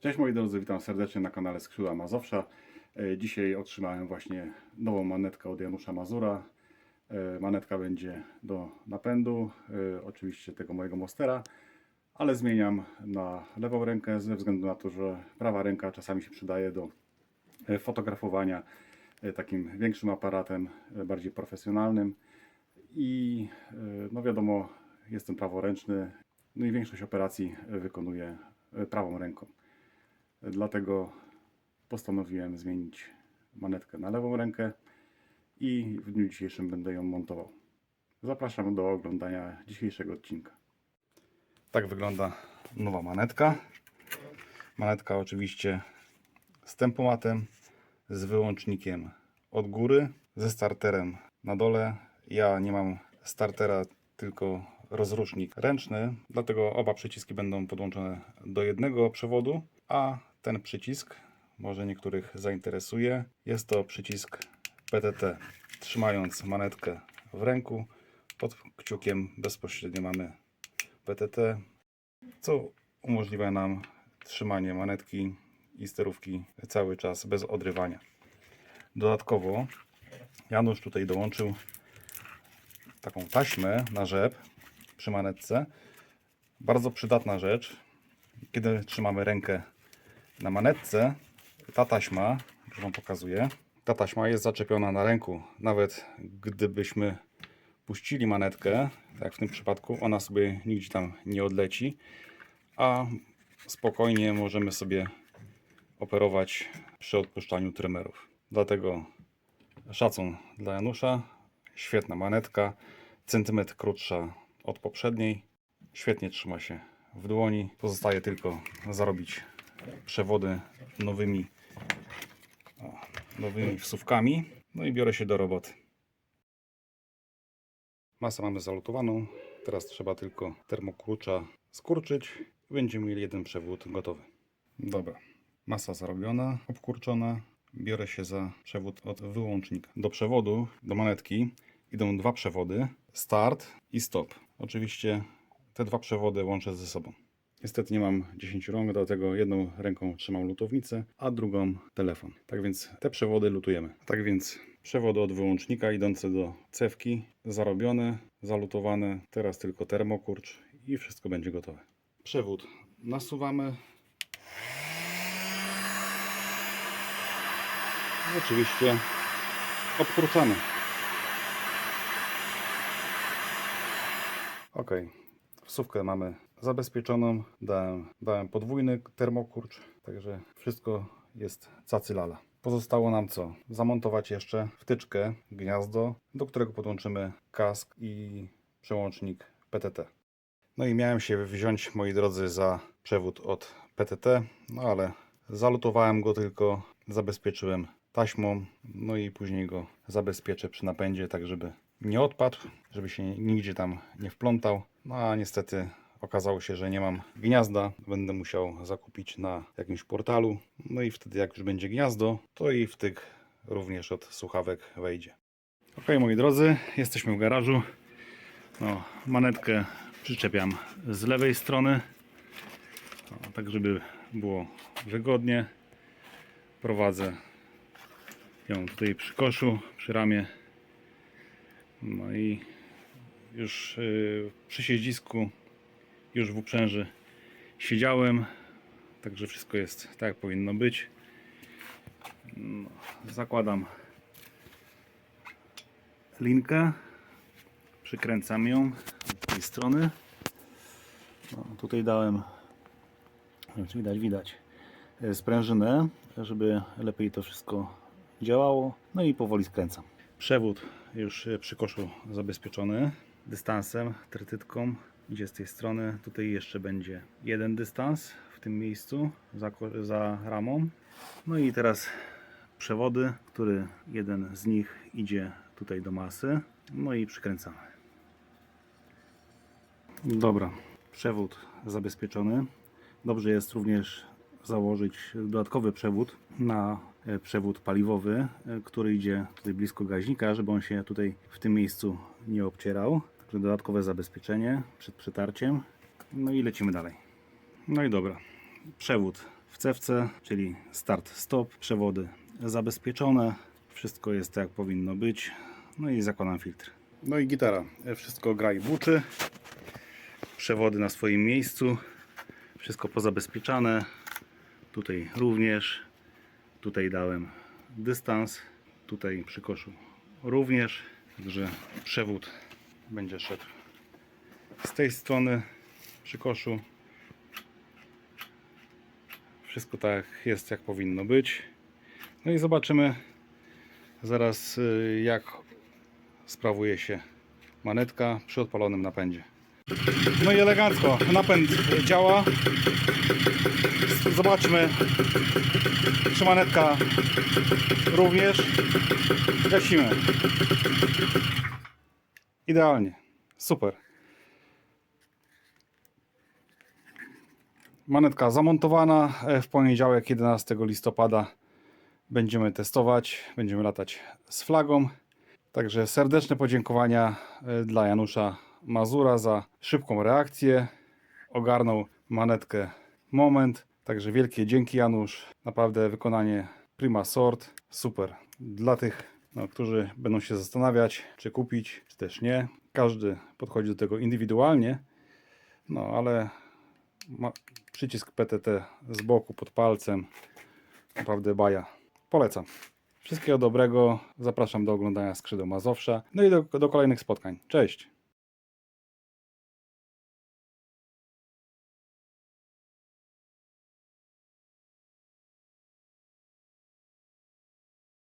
Cześć moi drodzy, witam serdecznie na kanale Skrzydła Mazowsza. E, Dzisiaj otrzymałem właśnie nową manetkę od Janusza Mazura. E, Manetka będzie do napędu, e, oczywiście tego mojego Mostera, ale zmieniam na lewą rękę ze względu na to, że prawa ręka czasami się przydaje do fotografowania takim większym aparatem, bardziej profesjonalnym. I no wiadomo, jestem praworęczny, no i większość operacji wykonuję prawą ręką. Dlatego postanowiłem zmienić manetkę na lewą rękę i w dniu dzisiejszym będę ją montował. Zapraszam do oglądania dzisiejszego odcinka. Tak wygląda nowa manetka. Manetka oczywiście z tempomatem, z wyłącznikiem od góry, ze starterem na dole. Ja nie mam startera, tylko rozrusznik ręczny, dlatego oba przyciski będą podłączone do jednego przewodu, a ten przycisk może niektórych zainteresuje. Jest to przycisk PTT. Trzymając manetkę w ręku, pod kciukiem bezpośrednio mamy PTT, co umożliwia nam trzymanie manetki i sterówki cały czas bez odrywania. Dodatkowo Janusz tutaj dołączył taką taśmę na rzep przy manetce. Bardzo przydatna rzecz. Kiedy trzymamy rękę na manetce, ta taśma, Wam pokazuję, ta taśma jest zaczepiona na ręku. Nawet gdybyśmy puścili manetkę, tak jak w tym przypadku, ona sobie nigdzie tam nie odleci, a spokojnie możemy sobie operować przy odpuszczaniu trymerów. Dlatego szacun dla Janusza. Świetna manetka, centymetr krótsza od poprzedniej. Świetnie trzyma się w dłoni. Pozostaje tylko zarobić przewody nowymi, nowymi wsówkami. No i biorę się do roboty. Masę mamy zalutowaną. Teraz trzeba tylko termokrucza skurczyć. Będziemy mieli jeden przewód gotowy. Dobra. Masa zarobiona, obkurczona. Biorę się za przewód od wyłącznika. Do przewodu, do manetki idą dwa przewody. Start i stop. Oczywiście te dwa przewody łączę ze sobą. Niestety nie mam 10 rąk, dlatego jedną ręką trzymam lutownicę, a drugą telefon. Tak więc te przewody lutujemy. Tak więc przewody od wyłącznika idące do cewki, zarobione, zalutowane. Teraz tylko termokurcz i wszystko będzie gotowe. Przewód nasuwamy. I oczywiście obkurczamy. Ok, wsówkę mamy zabezpieczoną. Dałem, dałem podwójny termokurcz, także wszystko jest cacylala. Pozostało nam co? Zamontować jeszcze wtyczkę, gniazdo, do którego podłączymy kask i przełącznik PTT. No i miałem się wziąć, moi drodzy, za przewód od PTT, no ale zalutowałem go tylko, zabezpieczyłem taśmą, no i później go zabezpieczę przy napędzie, tak żeby nie odpadł, żeby się nigdzie tam nie wplątał. No a niestety okazało się, że nie mam gniazda. Będę musiał zakupić na jakimś portalu. No i wtedy jak już będzie gniazdo, to i wtyk również od słuchawek wejdzie. Ok, moi drodzy, jesteśmy w garażu. No, manetkę przyczepiam z lewej strony, no, tak żeby było wygodnie. Prowadzę ją tutaj przy koszu, przy ramię. No i już yy, przy siedzisko, już w uprzęży siedziałem, także wszystko jest tak jak powinno być. No, zakładam linkę, przykręcam ją z tej strony. No, tutaj dałem, widać, widać, e, sprężynę, żeby lepiej to wszystko działało. No i powoli skręcam. Przewód już e, przy koszu zabezpieczony dystansem, trytytką idzie z tej strony. Tutaj jeszcze będzie jeden dystans w tym miejscu za, za ramą. No i teraz przewody, który jeden z nich idzie tutaj do masy. No i przykręcamy. Dobra, przewód zabezpieczony. Dobrze jest również założyć dodatkowy przewód na przewód paliwowy, e, który idzie tutaj blisko gaźnika, żeby on się tutaj w tym miejscu nie obcierał. Także dodatkowe zabezpieczenie przed przetarciem. No i lecimy dalej. No i dobra, przewód w cewce, czyli start-stop, przewody zabezpieczone, wszystko jest tak jak powinno być, no i zakładam filtr. No i gitara, wszystko gra i buczy, przewody na swoim miejscu, wszystko pozabezpieczane, tutaj również, tutaj dałem dystans, tutaj przy koszu również, także przewód będzie szedł z tej strony przy koszu. Wszystko tak jest jak powinno być. No i zobaczymy zaraz y, jak sprawuje się manetka przy odpalonym napędzie. No i elegancko, napęd działa. Zobaczmy czy manetka również. Gasimy. Idealnie. Super. Manetka zamontowana. E, W poniedziałek 11 listopada będziemy testować, będziemy latać z flagą. Także serdeczne podziękowania e, dla Janusza Mazura za szybką reakcję. Ogarnął manetkę moment. Także wielkie dzięki Janusz. Naprawdę wykonanie prima sort. Super. Dla tych, no, którzy będą się zastanawiać, czy kupić, czy też nie. Każdy podchodzi do tego indywidualnie. No ale przycisk PTT z boku pod palcem. Naprawdę baja. Polecam. Wszystkiego dobrego. Zapraszam do oglądania skrzydeł Mazowsza. No i do, do kolejnych spotkań. Cześć.